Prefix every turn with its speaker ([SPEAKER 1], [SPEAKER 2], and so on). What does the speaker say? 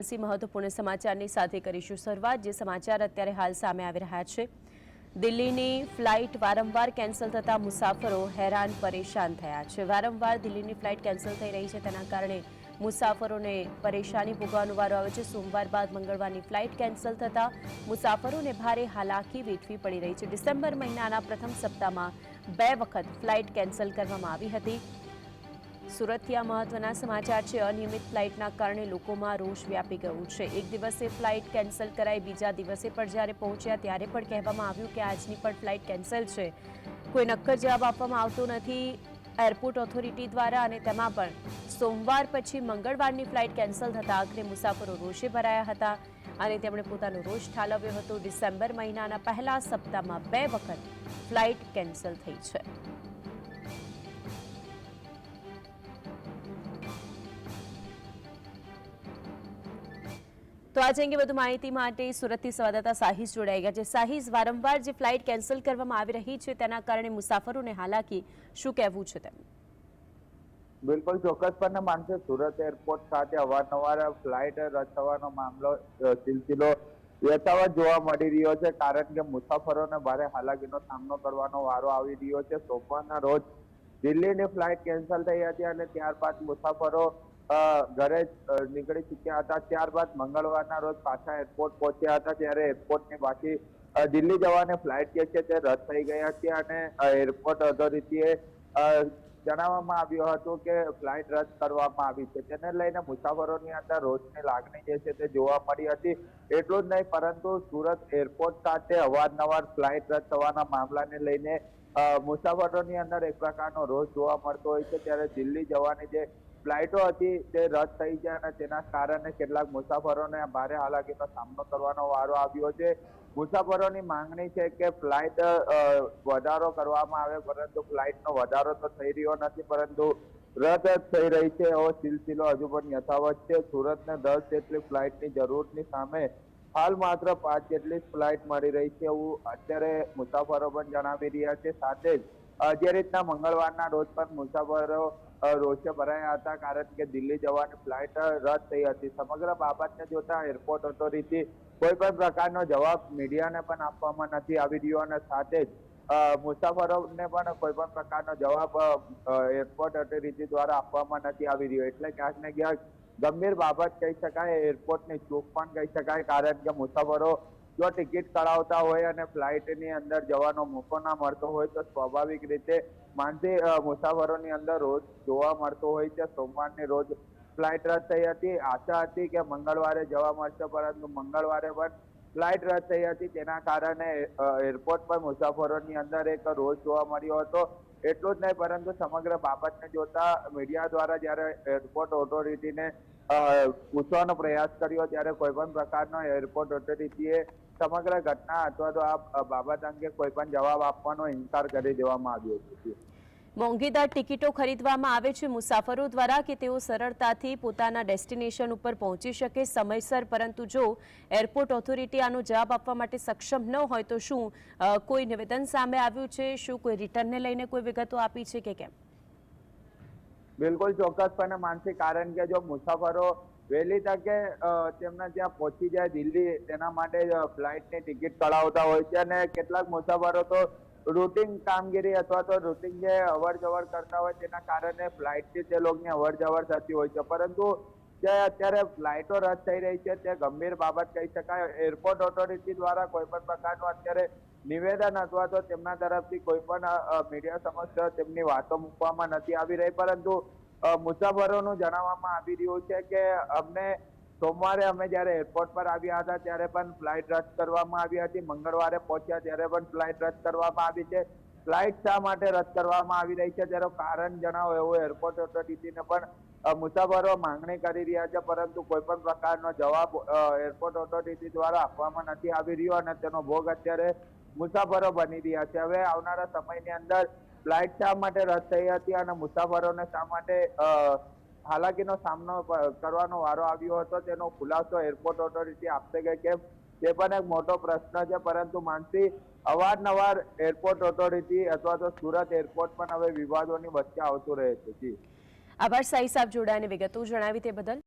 [SPEAKER 1] મહત્વપૂર્ણ સમાચારની સાથે કરીશું શરૂઆત, જે સમાચાર અત્યારે હાલ સામે આવી રહ્યા છે. દિલ્હીની ફ્લાઇટ વારંવાર કેન્સલ થતા મુસાફરો હેરાન પરેશાન થયા છે. વારંવાર દિલ્હીની ફ્લાઇટ કેન્સલ થઈ રહી છે, તેના કારણે મુસાફરોને પરેશાની ભોગવવાનો વારો આવે છે. સોમવાર બાદ મંગળવારની ફ્લાઇટ કેન્સલ થતા મુસાફરોને ભારે હાલાકી વેઠવી પડી રહી છે. ડિસેમ્બર મહિનાના પ્રથમ સપ્તાહમાં બે વખત ફ્લાઇટ કેન્સલ કરવામાં આવી હતી. સુરતથી આ મહત્વના સમાચાર છે. અનિયમિત ફ્લાઇટના કારણે લોકોમાં રોષ વ્યાપી ગયું છે. એક દિવસે ફ્લાઇટ કેન્સલ કરાઈ, બીજા દિવસે પણ જ્યારે પહોંચ્યા ત્યારે પણ કહેવામાં આવ્યું કે આજની પણ ફ્લાઇટ કેન્સલ છે. કોઈ નક્કર જવાબ આપવામાં આવતો નથી. એરપોર્ટ ઓથોરિટી દ્વારા અને તેમાં પણ સોમવાર પછી મંગળવારની ફ્લાઇટ કેન્સલ થતાં આખરે મુસાફરો રોષે ભરાયા હતા અને તેમણે પોતાનો રોષ ઠાલવ્યો હતો. ડિસેમ્બર મહિનાના પહેલા સપ્તાહમાં બે વખત ફ્લાઇટ કેન્સલ થઈ છે. તો આજે અંગે વધુ માહિતી માટે સુરતથી સંવાદદાતા સાહિસ જોડાઈ ગયા છે. સાહિસ, વારંવાર જે ફ્લાઇટ કેન્સલ કરવામાં આવી રહી છે, તેના કારણે મુસાફરોને હાલાકી શું કહેવું છે તેમ?
[SPEAKER 2] બિલકુલ ચોક્કસપણે માનશે સુરત એરપોર્ટ ખાતે અવારનવાર ફ્લાઇટ રદ થવાનો મામલો સિલસિલો યથાવત જોવા મળી રહ્યો છે. કારણ કે મુસાફરોને ભારે હાલાકીનો સામનો કરવાનો વારો આવી રહ્યો છે. સોમવારના રોજ દિલ્હીની ફ્લાઇટ કેન્સલ થઈ હતી અને ત્યારબાદ મુસાફરો ઘરે નીકળી ચૂક્યા હતા. ત્યારબાદ મંગળવારના રોજ પાછા એરપોર્ટ પહોંચ્યા હતા. ત્યારે એરપોર્ટની બાકી દિલ્હી જવાની ફ્લાઇટ જે છે તે રદ થઈ ગઈ હતી અને એરપોર્ટ ઓથોરિટીએ જણાવવામાં આવ્યું હતું કે ફ્લાઇટ રદ કરવામાં આવી છે. તેને લઈને મુસાફરોની અંદર રોજની લાગણી જે છે તે જોવા મળી હતી. એટલું જ નહીં, પરંતુ સુરત એરપોર્ટ સાથે અવારનવાર ફ્લાઇટ રદ થવાના મામલાને લઈને મુસાફરોની અંદર એક પ્રકારનો રોષ જોવા મળતો હોય છે. ત્યારે દિલ્હી જવાની જે ફ્લાઇટો હતી, તે રદ થઈ છે અને તેના કારણે કેટલાક મુસાફરોને ભારે હાલાકીનો સામનો કરવાનો વારો આવ્યો છે. મુસાફરોની માંગણી છે કે ફ્લાઇટ વધારો કરવામાં આવે, પરંતુ ફ્લાઇટનો વધારો તો થઈ રહ્યો નથી, પરંતુ રદ થઈ રહી છે એવો સિલસિલો હજુ પણ યથાવત છે. સુરતને દસ જેટલી ફ્લાઇટની જરૂરની સામે હાલ માત્ર પાંચ જેટલી ફ્લાઇટ મળી રહી છે એવું અત્યારે મુસાફરો પણ જણાવી રહ્યા છે. સાથે જ જે રીતના મંગળવારના રોજ પણ મુસાફરો રોષે ભરાયા હતા, કારણ કે દિલ્હી જવાની ફ્લાઇટ રદ થઈ હતી. સમગ્ર બાબતને જોતા એરપોર્ટ ઓથોરિટી કોઈ પણ પ્રકારનો જવાબ મીડિયાને પણ આપવામાં નથી આવી રહ્યો અને સાથે જ મુસાફરોને પણ કોઈ પણ પ્રકારનો જવાબ એરપોર્ટ ઓથોરિટી દ્વારા આપવામાં નથી આવી રહ્યો. એટલે ક્યાંક ને ક્યાંક ગંભીર બાબત કહી શકાય એરપોર્ટની ચૂક પણ કહી શકાય, કારણ કે મુસાફરો જો ટિકિટ કઢાવતા હોય અને ફ્લાઇટની અંદર જવાનો મોકો ના મળતો હોય તો સ્વાભાવિક રીતે માનસી મુસાફરોની અંદર રોજ જોવા મળતો હોય છે. સોમવારની રોજ ફ્લાઇટ રદ થઈ હતી. આશા હતી કે મંગળવારે જવા મળશે, પરંતુ મંગળવારે પણ ફ્લાઇટ રદ થઈ હતી. તેના કારણે એરપોર્ટ પર મુસાફરોની અંદર એક રોજ જોવા મળ્યો હતો. એટલું જ નહીં, પરંતુ સમગ્ર બાબતને જોતા મીડિયા દ્વારા જ્યારે એરપોર્ટ ઓથોરિટીને પૂછવાનો પ્રયાસ કર્યો ત્યારે કોઈ પણ પ્રકારનો એરપોર્ટ ઓથોરિટીએ સમગ્ર ઘટના અથવા તો આ બાબત અંગે કોઈ પણ જવાબ આપવાનો ઇનકાર કરી દેવામાં આવ્યો છે.
[SPEAKER 1] મોંઘીદાર ટિકિટો ખરીદવામાં આવે છે મુસાફરો દ્વારા કે તેઓ સરળતાથી પોતાના ડેસ્ટિનેશન ઉપર પહોંચી શકે સમયસર, પરંતુ જો એરપોર્ટ ઓથોરિટી આનો જવાબ આપવા માટે સક્ષમ ન હોય તો શું કોઈ નિવેદન સામે આવ્યું છે? શું કોઈ રિટર્નને લઈને કોઈ વિગતો આપી છે કે કેમ?
[SPEAKER 2] બિલકુલ ચોક્કસપણે માનસી, કારણ કે જો મુસાફરો વહેલી તકે તેમના ત્યાં પહોંચી જાય દિલ્હી, તેના માટે ફ્લાઇટની ટિકિટ કઢાવતા હોય છે અને કેટલાક મુસાફરો તો રૂટિન કામગીરી અથવા તો રૂટિન જે અવર જવર કરતા હોય તેના કારણે ફ્લાઇટથી તે લોકોની અવર જવર થતી હોય છે. પરંતુ જે અત્યારે ફ્લાઇટો રદ થઈ રહી છે તે ગંભીર બાબત કહી શકાય. એરપોર્ટ ઓથોરિટી દ્વારા કોઈ પણ પ્રકારનું અત્યારે નિવેદન અથવા તો તેમના તરફથી કોઈ પણ મીડિયા સમક્ષ તેમની વાતો મૂકવામાં નથી આવી રહી. પરંતુ મુસાફરોનું જણાવવામાં આવી રહ્યું છે કે અમને સોમવારે અમે જ્યારે એરપોર્ટ પર આવ્યા હતા ત્યારે પણ ફ્લાઇટ રદ કરવામાં આવી હતી. મંગળવારે પહોંચ્યા ત્યારે પણ ફ્લાઇટ રદ કરવામાં આવી છે. ફ્લાઇટ શા માટે રદ કરવામાં આવી રહી છે? તેનું કારણ જણાવો એવું એરપોર્ટ ઓથોરિટીને પણ મુસાફરો માંગણી કરી રહ્યા છે, પરંતુ કોઈ પણ પ્રકારનો જવાબ એરપોર્ટ ઓથોરિટી દ્વારા આપવામાં નથી આવી રહ્યો અને તેનો ભોગ અત્યારે મુસાફરો બની રહ્યા છે. હવે આવનારા સમયની અંદર ફ્લાઇટ શા માટે રદ થઈ હતી અને મુસાફરોને શા માટે હાલાકીનો સામનો કરવાનો વારો આવ્યો હતો તેનો ખુલાસો એરપોર્ટ ઓથોરિટી આપશે કે કેમ? તે પણ એક મોટો પ્રશ્ન છે, પરંતુ માનસી અવારનવાર એરપોર્ટ ઓથોરિટી અથવા તો સુરત એરપોર્ટ પણ હવે વિવાદોની વચ્ચે આવતું રહે છે. જી.
[SPEAKER 1] આભાર સાઈ સાહેબ જોડાઈને વિગતો જણાવી તે બદલ.